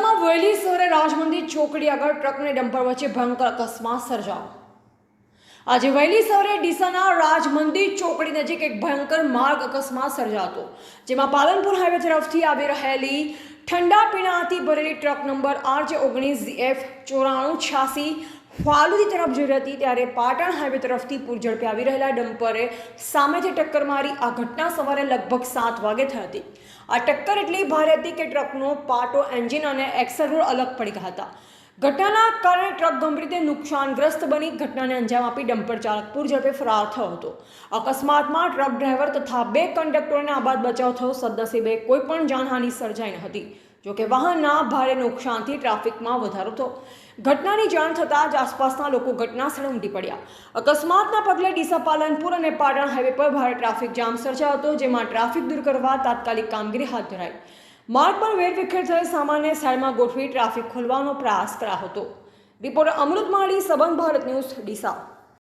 વહેલી સવારે રાજમંદિર ચોકડી આગળ ટ્રક અને ડમ્પર વચ્ચે ભયંકર અકસ્માત સર્જાયો. આજે વહેલી સવારે ડીસાના રાજમંદિર ચોકડી નજીક એક ભયંકર માર્ગ અકસ્માત સર્જાતો, જેમાં પાલનપુર હાઈવે તરફથી આવી રહેલી ઠંડા પીણાથી ભરેલી ટ્રક નંબર આર જે ઓગણીસ એફ ચોરાણું છ્યાસી ફાલુદી તરફ જઈ હતી ત્યારે પાટણ હાઈવે તરફથી પૂર ઝડપે આવી રહેલા ડમ્પરે સામેથી ટક્કર મારી આ ઘટના સવારે લગભગ સાત વાગે થઈ હતી. આ ટક્કર એટલી ભારે હતી કે ટ્રકનો પાટો, એન્જિન અને એક્સલ રોડ અલગ પડી ગયા હતા. ઘટનાના કારણે ટ્રક ગંભીર રીતે નુકસાનગ્રસ્ત બની, ઘટનાને અંજામ આપી ડમ્પર ચાલક પૂર ઝડપે ફરાર થયો હતો. અકસ્માતમાં ટ્રક ડ્રાઈવર તથા બે કંડક્ટરોને આબાદ બચાવ થયો, સદનસીબે કોઈ પણ જાનહાનિ સર્જાઈ ન હતી. જોકે વાહનના ભારે નુકસાનથી ટ્રાફિકમાં વધારો થયો. ઘટનાની જાણ થતાં જ આસપાસના લોકો ઘટના સ્થળે ઉમટી પડ્યા. અકસ્માતના પગલે ડીસા પાલનપુર અને પાટણ હાઈવે પર ભારે ટ્રાફિક જામ સર્જાયો હતો, જેમાં ટ્રાફિક દૂર કરવા તાત્કાલિક કામગીરી હાથ ધરાઈ. માર્ગ પર વેરવિખેર થયેલ સામાન્ય સાઈડમાં ગોઠવી ટ્રાફિક ખોલવાનો પ્રયાસ કરાયો હતો. રિપોર્ટર અમૃત માળી, સંબંધ ભારત ન્યૂઝ, ડીસા.